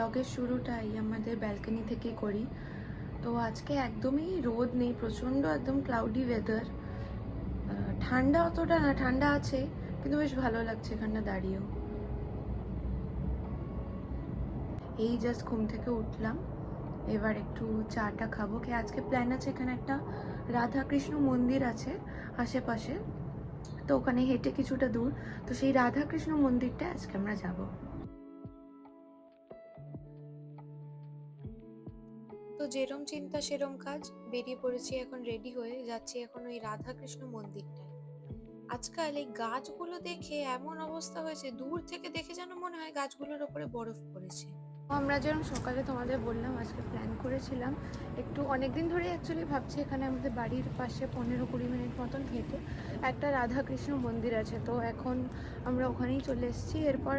ব্লগের শুরুটাই আমাদের ব্যালকনি থেকে করি। তো আজকে একদমই রোদ নেই, প্রচণ্ড একদম ক্লাউডি ওয়েদার ঠান্ডা অতটা না, ঠান্ডা আছে, কিন্তু বেশ ভালো লাগছে এখানটা দাঁড়িয়েও। এই জাস্ট ঘুম থেকে উঠলাম, এবার একটু চাটা খাব। কি, আজকে প্ল্যান আছে এখানে একটা রাধা কৃষ্ণ মন্দির আছে আশেপাশে, তো ওখানে হেঁটে কিছুটা দূর। তো সেই রাধা কৃষ্ণ মন্দিরটা আজকে আমরা যাব। তো যেরম চিন্তা, সেরম কাজ। বেরিয়ে পড়েছি এখন রেডি হয়ে যাচ্ছি এখন ওই রাধাকৃষ্ণ মন্দিরটায়। আজকাল এই গাছগুলো দেখে এমন অবস্থা হয়েছে, দূর থেকে দেখে যেন মনে হয় গাছগুলোর ওপরে বরফ পড়েছে। আমরা যেরকম সকালে তোমাদের বললাম, আজকে প্ল্যান করেছিলাম। একটু অনেকদিন ধরে অ্যাকচুয়ালি ভাবছি এখানে আমাদের বাড়ির পাশে পনেরো কুড়ি মিনিট মতন হেঁটে একটা রাধাকৃষ্ণ মন্দির আছে। তো এখন আমরা ওখানেই চলে এসেছি। এরপর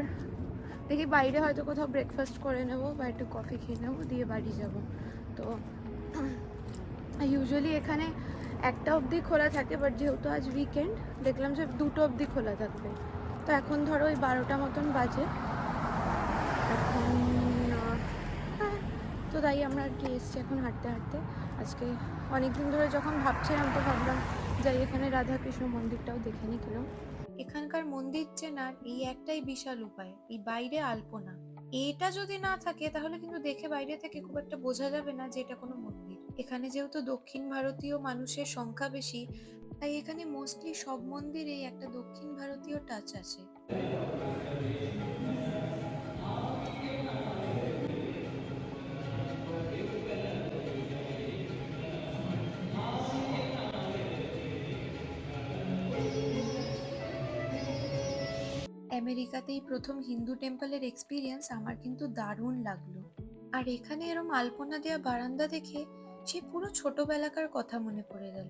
দেখি বাইরে হয়তো কোথাও ব্রেকফাস্ট করে নেব বা একটু কফি খেয়ে নেব, দিয়ে বাড়ি যাব। তো ইউজুয়ালি এখানে একটা অবধি খোলা থাকে বাট যেহেতু আজ উইকেন্ড দেখলাম যে দুটো অবধি খোলা থাকবে। তো এখন ধরো ওই বারোটা মতন বাজে। এখন তো তাই আমরা আর কি এসছি এখন হাঁটতে হাঁটতে। আজকে অনেকদিন ধরে যখন ভাবছিলাম, তো ভাবলাম যাই এখানে রাধাকৃষ্ণ মন্দিরটাও দেখে নি। কেন এখানকার মন্দির চেনার এই একটাই বিশাল উপায়, এই বাইরে আলপনা। এটা যদি না থাকে, তাহলে কিন্তু দেখে বাইরে থেকে খুব একটা বোঝা যাবে না যে এটা কোনো মন্দির। এখানে যেহেতু দক্ষিণ ভারতীয় মানুষের সংখ্যা বেশি, তাই এখানে মোস্টলি সব মন্দিরেই একটা দক্ষিণ ভারতীয় টাচ আছে আমেরিকাতেই প্রথম হিন্দু টেম্পলের এক্সপিরিয়েন্স আমার কিন্তু দারুণ লাগল। আর এখানে এরম আলপনা দেওয়া বারান্দা দেখে সে পুরো ছোটবেলাকার কথা মনে পড়ে গেল।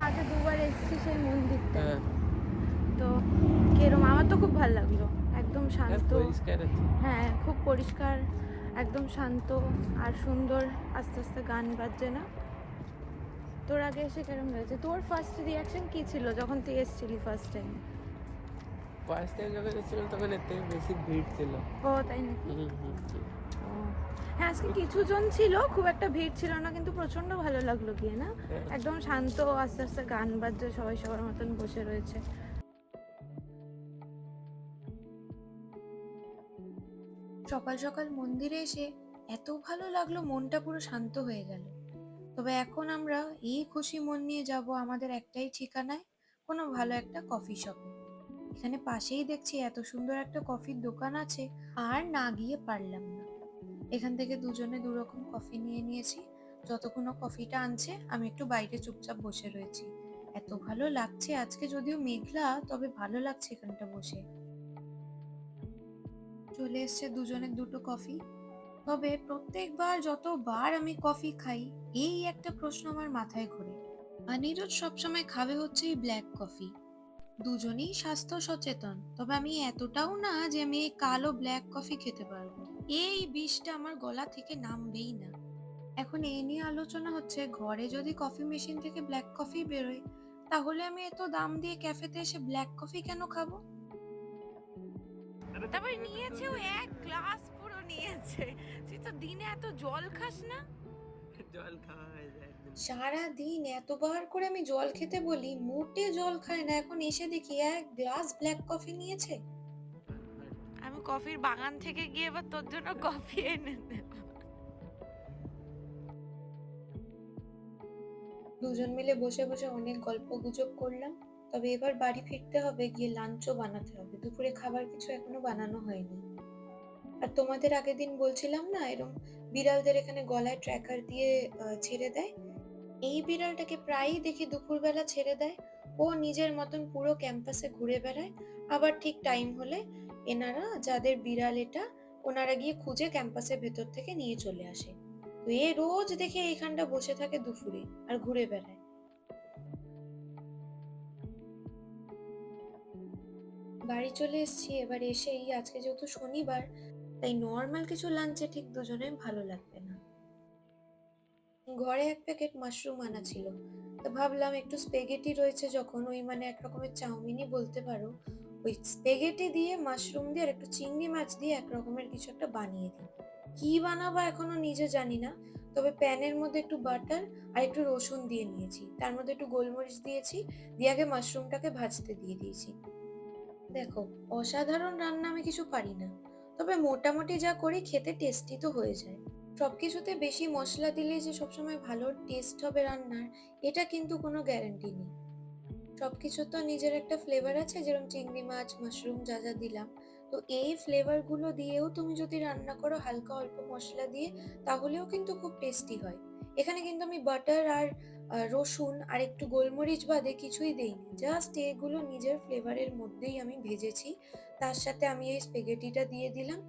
আগে দুবার এসেছি সেই মন্দিরটা হ্যাঁ। তো কিরম আমার তো খুব ভালো লাগল। একদম হ্যাঁ, শান্ত। হ্যাঁ খুব পরিষ্কার একদম শান্ত আর সুন্দর। আস্তে আস্তে গান বাজছে না। তোর আগে এসে কেরম হয়েছে? তোর ফার্স্ট রিয়াকশন কি ছিল যখন তুই এসেছিলি ফার্স্ট টাইম ফার্স্ট টাইম যখন এসেছিলাম তখন এর থেকে বেশি ভিড় ছিল। ও তাই নাকি। হ্যাঁ আজকে কিছু জন ছিল খুব একটা ভিড় ছিল না কিন্তু প্রচণ্ড ভালো লাগল গিয়ে না? হ্যাঁ। একদম শান্ত আস্তে আস্তে গান বাজছে সবাই সবার মতন বসে রয়েছে। সকাল সকাল মন্দিরে এসে এত ভালো লাগল মনটা পুরো শান্ত হয়ে গেল। তবে এখন আমরা এই খুশি মন নিয়ে যাব আমাদের একটাই ঠিকানায় কোনো ভালো একটা কফি শপে। এখানে পাশেই দেখছি এত সুন্দর একটা কফির দোকান আছে, আর না গিয়ে পারলাম না। এখান থেকে দুজনে দু রকম কফি নিয়ে নিয়েছি। যতক্ষণ কফিটা আনছে, আমি একটু বাইরে চুপচাপ বসে রয়েছি। এত ভালো লাগছে আজকে যদিও মেঘলা, তবে ভালো লাগছে এখানটা বসে। চলে এসছে দুজনের দুটো কফি। তবে প্রত্যেকবার যতবার আমি কফি খাই, এই একটা প্রশ্ন আমার মাথায় ঘোরে। অনিরোধ সবসময় খাবে হচ্ছে এই ব্ল্যাক কফি দুজনেই স্বাস্থ্য সচেতন তবে আমি এতটাও না যে আমি কালো ব্ল্যাক কফি খেতে পারব। এই বিষটা আমার গলা থেকে নামবেই না। এখন এই নিয়ে আলোচনা হচ্ছে ঘরে যদি কফি মেশিন থেকে ব্ল্যাক কফি বেরোয় তাহলে আমি এত দাম দিয়ে ক্যাফেতে এসে ব্ল্যাক কফি কেন খাব? তারপর নিয়েছে ও এক গ্লাস পুরো নিয়েছে। তুই তো দিনে এত জল খাস না। জল খাওয়া হয়ে যায়। সারা দিন এতবার করে আমি জল খেতে বলি মোটে জল খায় না। এখন এসে দেখি এক গ্লাস ব্ল্যাক কফি নিয়েছে। আমি কফির বাগান থেকে গিয়ে এবার তোর জন্য কফি এনে দেব। দুজন মিলে বসে বসে অনেক গল্প গুজব করলাম। তবে এবার বাড়ি ফিরতে হবে গিয়ে লাঞ্চও বানাতে হবে। দুপুরে খাবার কিছু এখনও বানানো হয়নি। আর তোমাদের আগের দিন বলছিলাম না এরকম বিড়ালদের এখানে গলায় ট্র্যাকার দিয়ে ছেড়ে দেয়। এই বিড়ালটাকে প্রায়ই দেখি দুপুরবেলা ছেড়ে দেয়। ও নিজের মতন পুরো ক্যাম্পাসে ঘুরে বেড়ায়। আবার ঠিক টাইম হলে এনারা, যাদের বিড়াল এটা, ওনারা গিয়ে খুঁজে ক্যাম্পাসের ভেতর থেকে নিয়ে চলে আসে। তো এ রোজ দেখে এইখানটা বসে থাকে দুপুরে আর ঘুরে বেড়ায়। বাড়ি চলে এসেছি। এবার এসেই আজকে যেহেতু শনিবার, তাই নর্মাল কিছু লাঞ্চে ঠিক দুজনে ভালো লাগবে। ঘরে এক প্যাকেট মাশরুম আনা ছিল। তো ভাবলাম একটু স্পেগেটি রয়েছে যখন ওই মানে এক রকমের চাউমিনই বলতে পারো। ওই স্পেগেটি দিয়ে, মাশরুম দিয়ে আর একটু চিংড়ি মাছ দিয়ে এক রকমের কিছু একটা বানিয়ে দিই। কি বানাবো এখনও নিজে জানি না। তবে প্যানের মধ্যে একটু বাটার আর একটু রসুন দিয়ে নিয়েছি। তার মধ্যে একটু গোলমরিচ দিয়েছি, দিয়ে আগে মাশরুমটাকে ভাজতে দিয়ে দিয়েছি। দেখো, অসাধারণ রান্না আমি কিছু পারি না। তবে মোটামুটি যা করি, খেতে টেস্টি তো হয়ে যায়। সবকিছুতে বেশি মশলা দিলে যে সবসময় ভালো টেস্ট হবে রান্নার, এটা কিন্তু কোনো গ্যারান্টি নেই। সব কিছু তো নিজের একটা ফ্লেভার আছে, যেরকম চিংড়ি মাছ মাশরুম যা যা দিলাম। তো এই ফ্লেভারগুলো দিয়েও তুমি যদি রান্না করো হালকা অল্প মশলা দিয়ে, তাহলেও কিন্তু খুব টেস্টি হয়। এখানে কিন্তু আমি বাটার আর রসুন আর একটু গোলমরিচ বাদে কিছুই দেইনি। জাস্ট এগুলো নিজের ফ্লেভারের মধ্যেই আমি ভেজেছি। তার সাথে আমি এই স্পেগেটিটা দিয়ে দিলাম।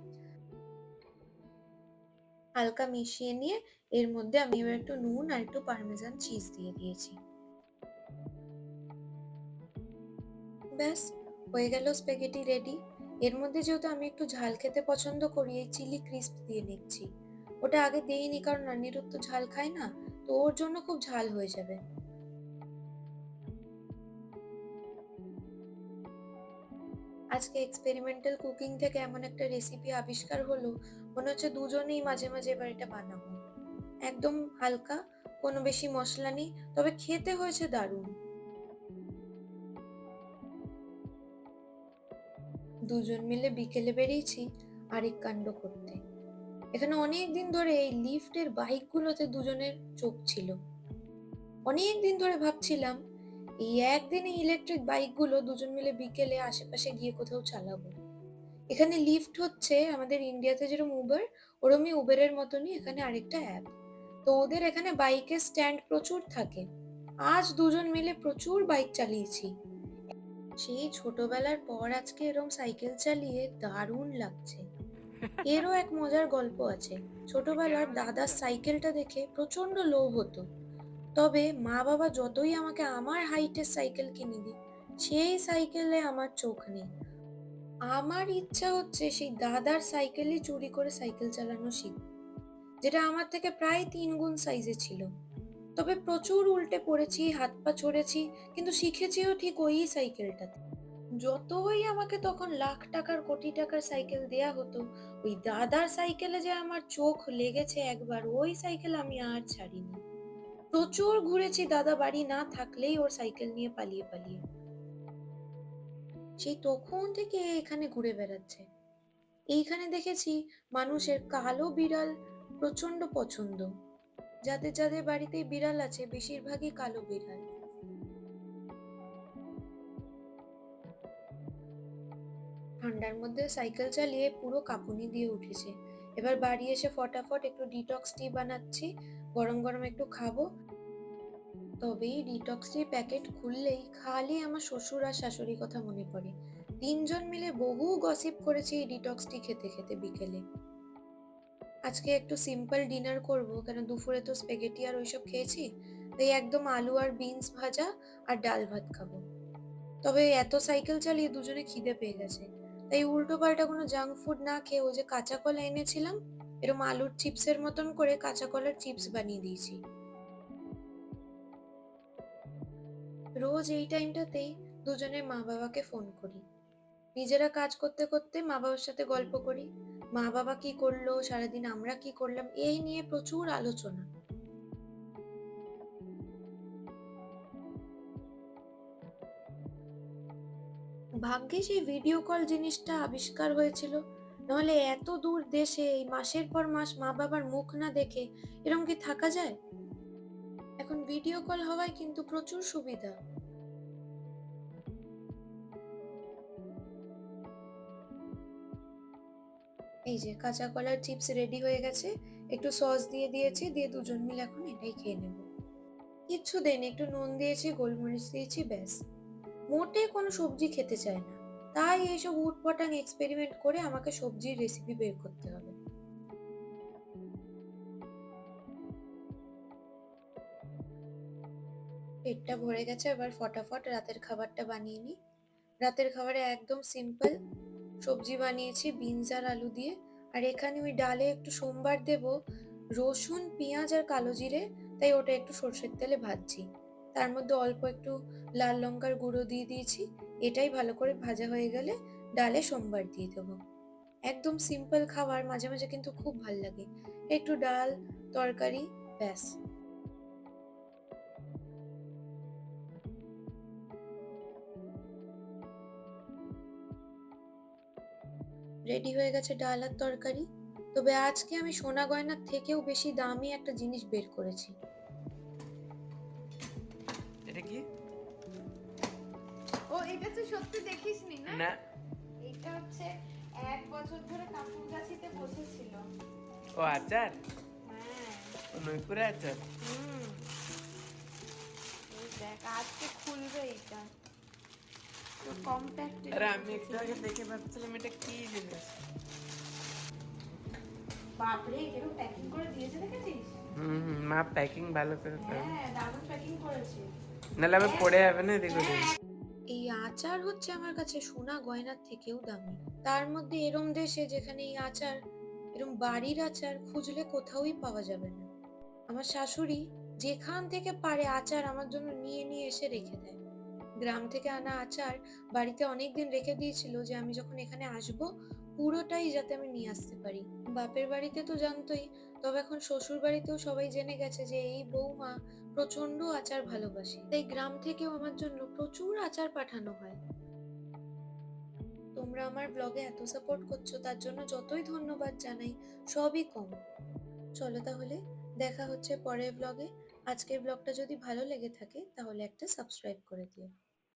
হালকা মিশিয়ে নিয়ে এর মধ্যে আমি এবার একটু নুন আর একটু পারমেজান চিজ দিয়ে দিয়েছি। ব্যাস, হয়ে গেল স্পেগেটি রেডি। এর মধ্যে যেহেতু আমি একটু ঝাল খেতে পছন্দ করি, এই চিলি ক্রিস্প দিয়ে নিচ্ছি। ওটা আগে দিইনি কারণ অনিরুদ্ধ তো ঝাল খায় না, তো ওর জন্য খুব ঝাল হয়ে যাবে। আজকে এক্সপেরিমেন্টাল কুকিং থেকে এমন একটা রেসিপি আবিষ্কার হলো, মনে হচ্ছে দুজনেই মাঝে মাঝে এবার এটা বানাবো। একদম হালকা, কোনো বেশি মশলা নেই, তবে খেতে হয়েছে দারুণ। দুজন মিলে বিকেলে বেরিয়েছি আরেক কাণ্ড করতে। এখানে অনেক দিন ধরে এই লিফটের বাইকগুলোতে দুজনের চোখ ছিল। অনেক দিন ধরে ভাবছিলাম এই একদিনে ইলেকট্রিক বাইকগুলো দুজন মিলে বিকেলে আশেপাশে গিয়ে কোথাও চালাবো। এখানে লিফট হচ্ছে আমাদের ইন্ডিয়াতে যেরকম উবার ওরমই উবেরের মতনই এখানে আরেকটা অ্যাপ তো ওদের এখানে বাইকের স্ট্যান্ড প্রচুর থাকে। আজ দুজন মিলে প্রচুর বাইক চালিয়েছি। সেই ছোটবেলার পর আজকে এরম সাইকেল চালিয়ে দারুণ লাগছে। এরও এক মজার গল্প আছে। ছোটবেলার দাদার সাইকেলটা দেখে প্রচণ্ড লোভ হতো। তবে মা বাবা যতই আমাকে আমার হাইটের সাইকেল কিনে দিক, সেই সাইকেলে আমার চোখ নেই। আমার ইচ্ছা হচ্ছে সেই দাদার সাইকেলই চুরি করে সাইকেল চালানো শিখব যেটা আমার থেকে প্রায় তিন গুণ সাইজে ছিল। তবে প্রচুর উল্টে পড়েছি, হাত পা ছড়েছি, কিন্তু শিখেছিও ঠিক ওই সাইকেলটাতে। যতই আমাকে তখন লাখ টাকার, কোটি টাকার সাইকেল দেয়া হতো, ওই দাদার সাইকেলে যে আমার চোখ লেগেছে একবার, ওই সাইকেল আমি আর ছাড়িনি। প্রচুর ঘুরেছি দাদা বাড়ি, না থাকলেই ওর সাইকেল নিয়ে পালিয়ে পালিয়ে। সেই তখন থেকে এখানে ঘুরে বেড়াচ্ছে। এইখানে দেখেছি মানুষের কালো বিড়াল প্রচণ্ড পছন্দ। যাদের যাদের বাড়িতে বিড়াল আছে, বেশিরভাগই কালো বিড়াল। ঠান্ডার মধ্যে সাইকেল চালিয়ে পুরো কাঁপুনি দিয়ে উঠেছে। এবার বাড়ি এসে ফটাফট একটু ডিটক্স টি বানাচ্ছি, গরম গরম একটু খাব তবে এই ডিটক্স প্যাকেট খুললেই খালি আমার শ্বশুর আর শাশুড়ির কথা মনে পড়ে। তিনজন মিলে বহু গসিপ করেছি এই ডিটক্সটি খেতে খেতে বিকেলে। আজকে একটু সিম্পল ডিনার করব, কেন দুপুরে তো স্পেগেটি আর ওইসব খেয়েছি? তাই একদম আলু আর বিনস ভাজা আর ডাল ভাত খাব। তবে এত সাইকেল চালিয়ে দুজনে খিদে পেয়ে গেছে। তাই উল্টো পাল্টা কোনো জাঙ্ক ফুড না খেয়ে ওই যে কাঁচা কলা এনেছিলাম এরকম আলুর চিপসের মতন করে কাঁচা কলার চিপস বানিয়ে দিয়েছি। রোজ এই টাইমটাতেই দুজনের মা বাবাকে ফোন করি। নিজেরা কাজ করতে করতে মা বাবার সাথে গল্প করি। মা বাবা কি করল, সারাদিন আমরা কি করলাম, এই নিয়ে প্রচুর আলোচনা। ভাগ্যে সেই ভিডিও কল জিনিসটা আবিষ্কার হয়েছিল। নাহলে এত দূর দেশে এই মাসের পর মাস মা বাবার মুখ না দেখে এরকম কি থাকা যায়? এখন ভিডিও কল হওয়ায় কিন্তু প্রচুর সুবিধা। এই যে কাঁচা কলার চিপস রেডি হয়ে গেছে, একটু সস দিয়ে দিয়েছি, দিয়ে দুজন মিলে এখন এটাই খেয়ে নেব। কিচ্ছু দেন একটু নুন দিয়েছি, গোলমরিচ দিয়েছি, ব্যাস। মোটে কোনো সবজি খেতে চায় না। তাই এইসব উটপটাং এক্সপেরিমেন্ট করে আমাকে সবজির রেসিপি বের করতে হবে। পেটটা ভরে গেছে, এবার ফটাফট রাতের খাবারটা বানিয়ে নিই। রাতের খাবারে একদম সিম্পল সবজি বানিয়েছি বিনস আর আলু দিয়ে। আর এখানে ওই ডালে একটু সোমবার দেব, রসুন, পেঁয়াজ আর কালো জিরে, তাই ওটা একটু সর্ষের তেলে ভাজছি। তার মধ্যে অল্প একটু লাল লঙ্কার গুঁড়ো দিয়ে দিয়েছি, এটাই ভালো করে ভাজা হয়ে গেলে ডালে সোমবার দিয়ে দেবো। একদম সিম্পল খাবার, মাঝে মাঝে কিন্তু খুব ভালো লাগে। একটু ডাল, তরকারি, ব্যাস। রেডি হয়ে গেছে ডাল আর তরকারি। তবে আজকে আমি সোনা গয়নার থেকেও বেশি দামি একটা জিনিস বের করেছি। এটা কি? ও এটা তো সত্যি দেখিসনি না? না। এটা হচ্ছে এক বছর ধরে কাকুর গাছিতে বসেছিল। ও আচার? হ্যাঁ। ও নইপুরে আচার? হুম। দেখ আজকে খুলবে এটা। কম্প্যাক্ট আমি একটু আগে দেখে ভাবছিলাম এটা কি জিনিস বাপরে এরকম প্যাকিং করে দিয়েছে দেখেছিস? হুম হুম, মা প্যাকিং ভালো করে করে। হ্যাঁ দারুণ প্যাকিং করেছে। নাহলে আবার পড়ে যাবে না দেখো এই আচার হচ্ছে আমার কাছে সোনা গয়নার থেকেও দামি। তার মধ্যে এরম দেশে যেখানে এই আচার এরম বাড়ির আচার খুঁজলে কোথাওই পাওয়া যাবে না। আমার শাশুড়ি যেখান থেকে পারে আচার আমার জন্য নিয়ে নিয়ে এসে রেখে দেয়। গ্রাম থেকে আনা আচার বাড়িতে অনেক দিন রেখে দিয়েছিল যে আমি যখন এখানে আসব, পুরোটাই যাতে আমি নিয়ে আসতে পারি। বাপের বাড়িতে তো জানতোই, তবে এখন শ্বশুর বাড়িতেও সবাই জেনে গেছে যে এই বৌমা প্রচণ্ড আচার ভালোবাসে। তাই গ্রাম থেকেও আমার জন্য প্রচুর আচার পাঠানো হয়। তোমরা আমার ব্লগে এত সাপোর্ট করছ, তার জন্য যতই ধন্যবাদ জানাই, সবই কম। চলো তাহলে, দেখা হচ্ছে পরের ব্লগে। আজকের ব্লগটা যদি ভালো লেগে থাকে, তাহলে একটা সাবস্ক্রাইব করে দিও।